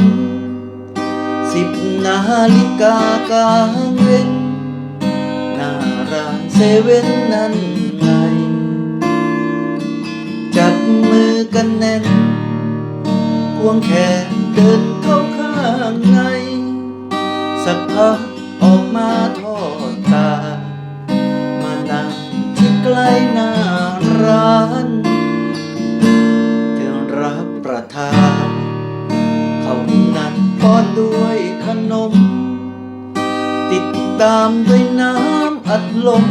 นสิบนาฬิกากลางเว้นหนาร้านเซเว่นนั้นไง จับมือกันแน่น ควงแขนเดินเข้าข้างใน สักพักออกมาทอดตา มานั่งที่ใกล้หน้า ตามด้วยน้ำอัดลม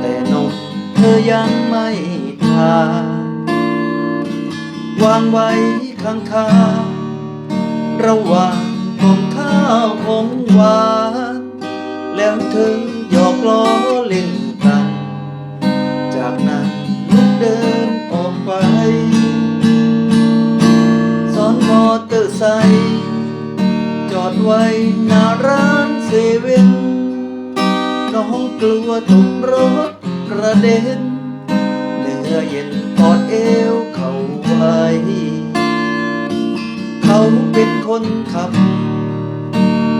แต่นมเธอยังไม่ทานวางไว้ข้างข้างๆระหว่างผมข้าวผมหวาน แล้วเธอหยอกล้อเล่นกัน จากนั้นลุกเดินออกไปซ้อนมอเตอร์ไซค์จอดไว้ น้องกลัวตกรถกระเด็นเนื้อเย็นกอดเอวเขาไว้ เขาเป็นคนขับ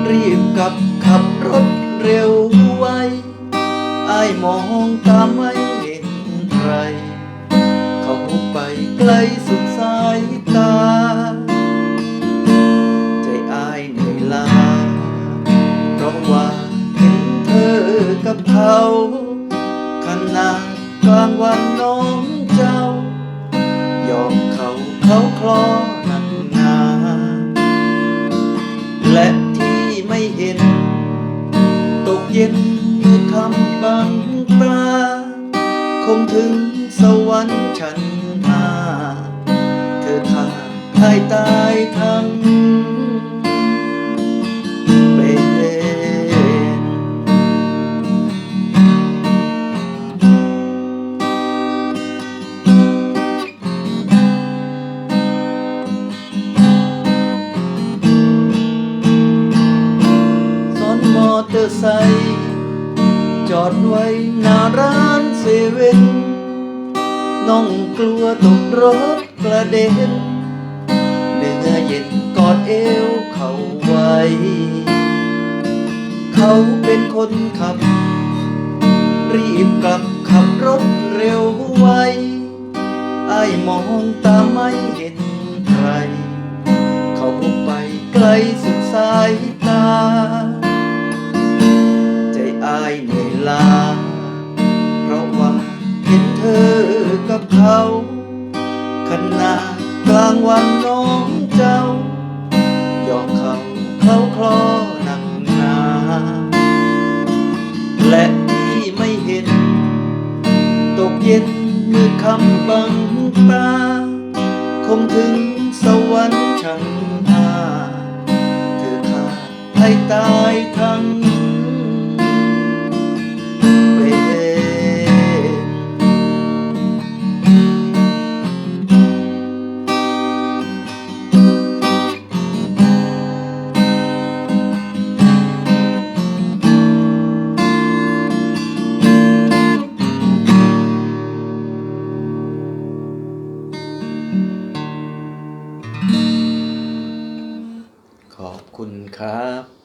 รีบกับขับรถเร็วไวไอายมองตามไม่เห็นใคร เขาไปไกลสุดสา กับเขาขนาดกลางวันน้องเจ้า ยอมเขาเขาคลอนักหนา และที่ไม่เห็น ตกเย็นมืดคำบังตาคงถึงสวรรค์ชั้นหาเธอขาดให้ตายทั้ง ดไว้หน้าร้านเซเว่นน้องกลัวตกรถกระเด็นเนื้อเย็นกอดเอวเขาไว้ เขาเป็นคนขับ รีบกลับขับรถเร็วไวไอ้มองตาไม่เห็นใคร เขาไปไกลสุดสายตา เขาคลอหนักหนาและที่ไม่เห็น ตกเย็นมือคำบังตา คงถึงสวรรค์ชั้นห้าเธอขาดให้ตายทั้ง 看。